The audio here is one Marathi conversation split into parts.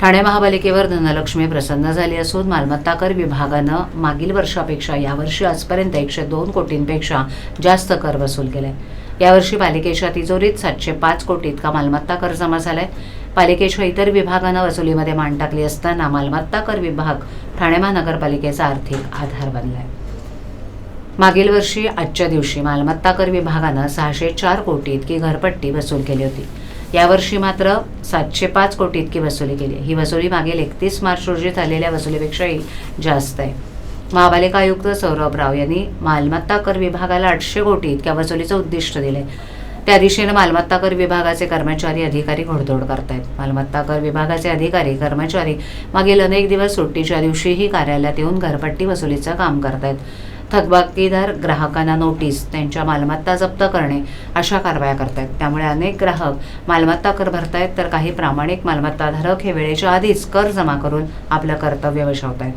ठाणे महापालिकेवर धनलक्ष्मी प्रसन्न झाली असून मालमत्ता कर विभागानं मागील वर्षापेक्षा यावर्षी आजपर्यंत एकशे दोन कोटींपेक्षा जास्त कर वसूल केलाय यावर्षी पालिकेच्या तिजोरीत सातशे पाच कोटी इतका मालमत्ता कर जमा झालाय. पालिकेच्या इतर विभागानं वसुलीमध्ये मान टाकली असताना मालमत्ता कर विभाग ठाणे महानगरपालिकेचा आर्थिक आधार बनलाय. मागील वर्षी आजच्या दिवशी मालमत्ता कर विभागानं सहाशे चार कोटी इतकी घरपट्टी वसूल केली होती. यावर्षी मात्र सातशे पाच कोटी इतकी वसुली केली ही वसुली मागील एकतीस मार्च रोजी झालेल्या वसुलीपेक्षाही जास्त आहे. महापालिका आयुक्त सौरभ राव यांनी मालमत्ता कर विभागाला आठशे कोटी इतक्या वसुलीचं उद्दिष्ट दिले त्या दिशेनं मालमत्ता कर विभागाचे कर्मचारी अधिकारी घोडदौड करतायत. मालमत्ता कर विभागाचे अधिकारी कर्मचारी मागील अनेक दिवस सुट्टीच्या दिवशीही कार्यालयात येऊन घरपट्टी वसुलीचं काम करतायत. थकबाकीदार ग्राहकांना नोटीस त्यांच्या मालमत्ता जप्त करणे अशा कारवाया करतायत. त्यामुळे अनेक ग्राहक मालमत्ता कर भरतायत तर काही प्रामाणिक मालमत्ताधारक हे वेळेच्या आधीच कर जमा करून आपलं कर्तव्य बजावतायत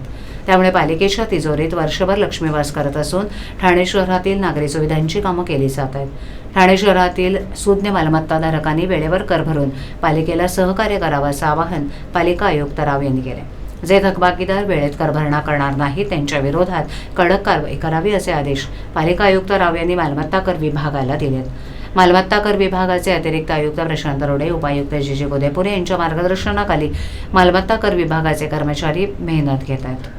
त्यामुळे पालिकेच्या तिजोरीत वर्षभर लक्ष्मीवास करत असून ठाणे शहरातील नागरी सुविधांची कामं केली जात आहेत ठाणे शहरातील सुज्ञ मालमत्ताधारकांनी वेळेवर कर भरून पालिकेला सहकार्य करावं असं आवाहन पालिका आयुक्त राव यांनी केलं जे थकबाकीदार वेळेत कर भरणा करणार नाही त्यांच्या विरोधात कडक कारवाई करावी असे आदेश पालिका आयुक्त राव यांनी मालमत्ता कर विभागाला दिलेत. मालमत्ता कर विभागाचे अतिरिक्त आयुक्त प्रशांत रोडे उपायुक्त जी जी गोदेपुरे यांच्या मार्गदर्शनाखाली मालमत्ता कर विभागाचे कर्मचारी मेहनत घेत आहेत